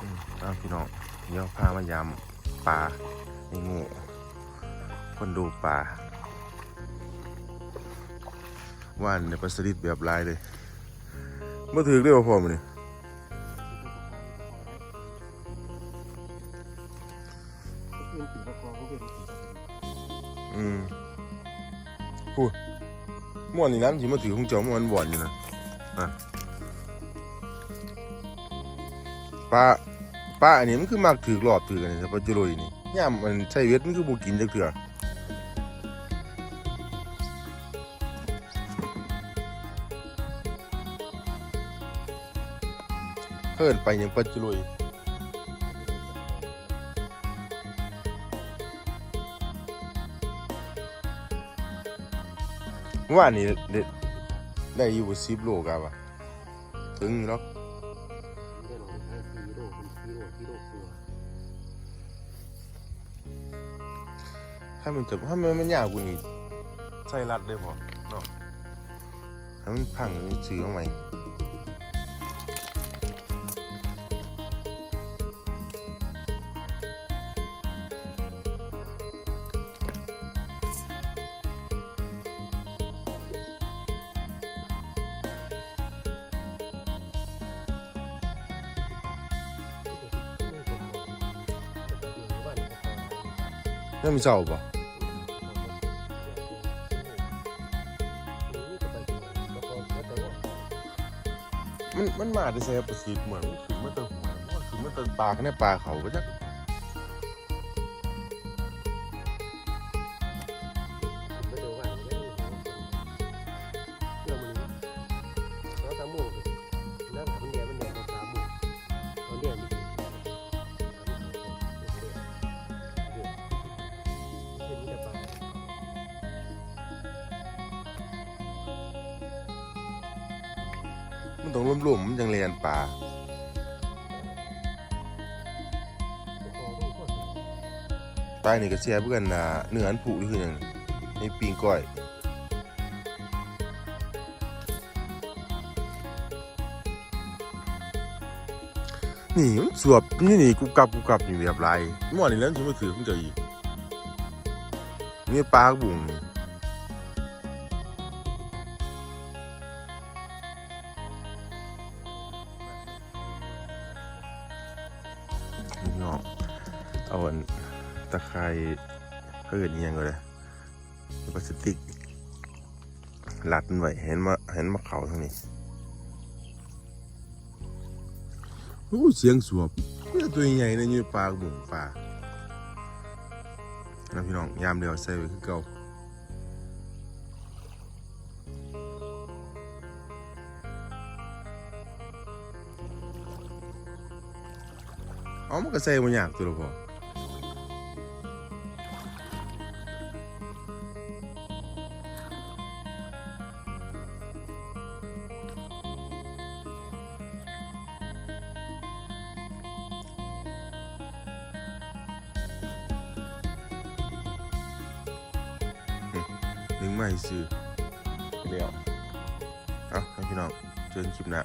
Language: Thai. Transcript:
อืมเอาพี่น้องเดี๋ยวพามายำปลาในหมู่คนดูปลาว่านในปลาสลิดแบบลายเลยมื่อถือได้ป่ะพ่อมันนี่เป็นสีประกอบก็เป็นสีอืมพูดม่วนนี่น้ำสิมาถือของเจ้าม่วนบ่อนอยู่นะ อะปลาปลาอันนี้มันคือมักถือรอบถือกันนี่ปลาจุลอยนี่ย่ามมันใช้เวทมันคือบ่กินจักเทื่อเพิ่นไปยังปลาจุลอยว่านี่ได้ ได้อยู่บ่10โลกะวะถึงอยู่หรอกได้ลองใช้ซีโร่เป็นซีโร่ซีโร่ตัวถ้ามันจะถ้ามันมันยากกว่านี้ใส่รัดได้พอเนาะถ้ามันพังมันซื้อมาใหม่ ยังมีเจ้าป่ะมันมันมาได้ใส่ประสิทธิ์เหมือนถึงมันจะหัวมันถึงมันจะปากในปลาเขาไปจักมัน มันต้องร่วมๆมันจังเรียนปลาปลานี่ก็เสียเพื่อนนะเนื้ออันผุนี่คือหยังในปีงก้อยนี่มันสวบนี่นี่กุบกับกุบกับอยู่แบบไรเมื่อวานนี้แล้วฉันมาถือคุณเจ้าอีกนี่ปลากบุงนี่ เอาอันตะไคร้เพื่อนอิหยังเลยพลาสติกรัดมันไว้เห็นมาเห็นมาเขาทางนี้โอ้เสียงสวบเนี่ยตัวใหญ่นะอยู่ในปลากบุงปลานะพี่น้องยามเดียวใส่ไว้คือเก่าเอามันก็ใส่บนอยากตัวละพอ หนึ่งไม่ซื้อเดี๋ยวเอาให้พี่น้องเจอกันคลิปหน้า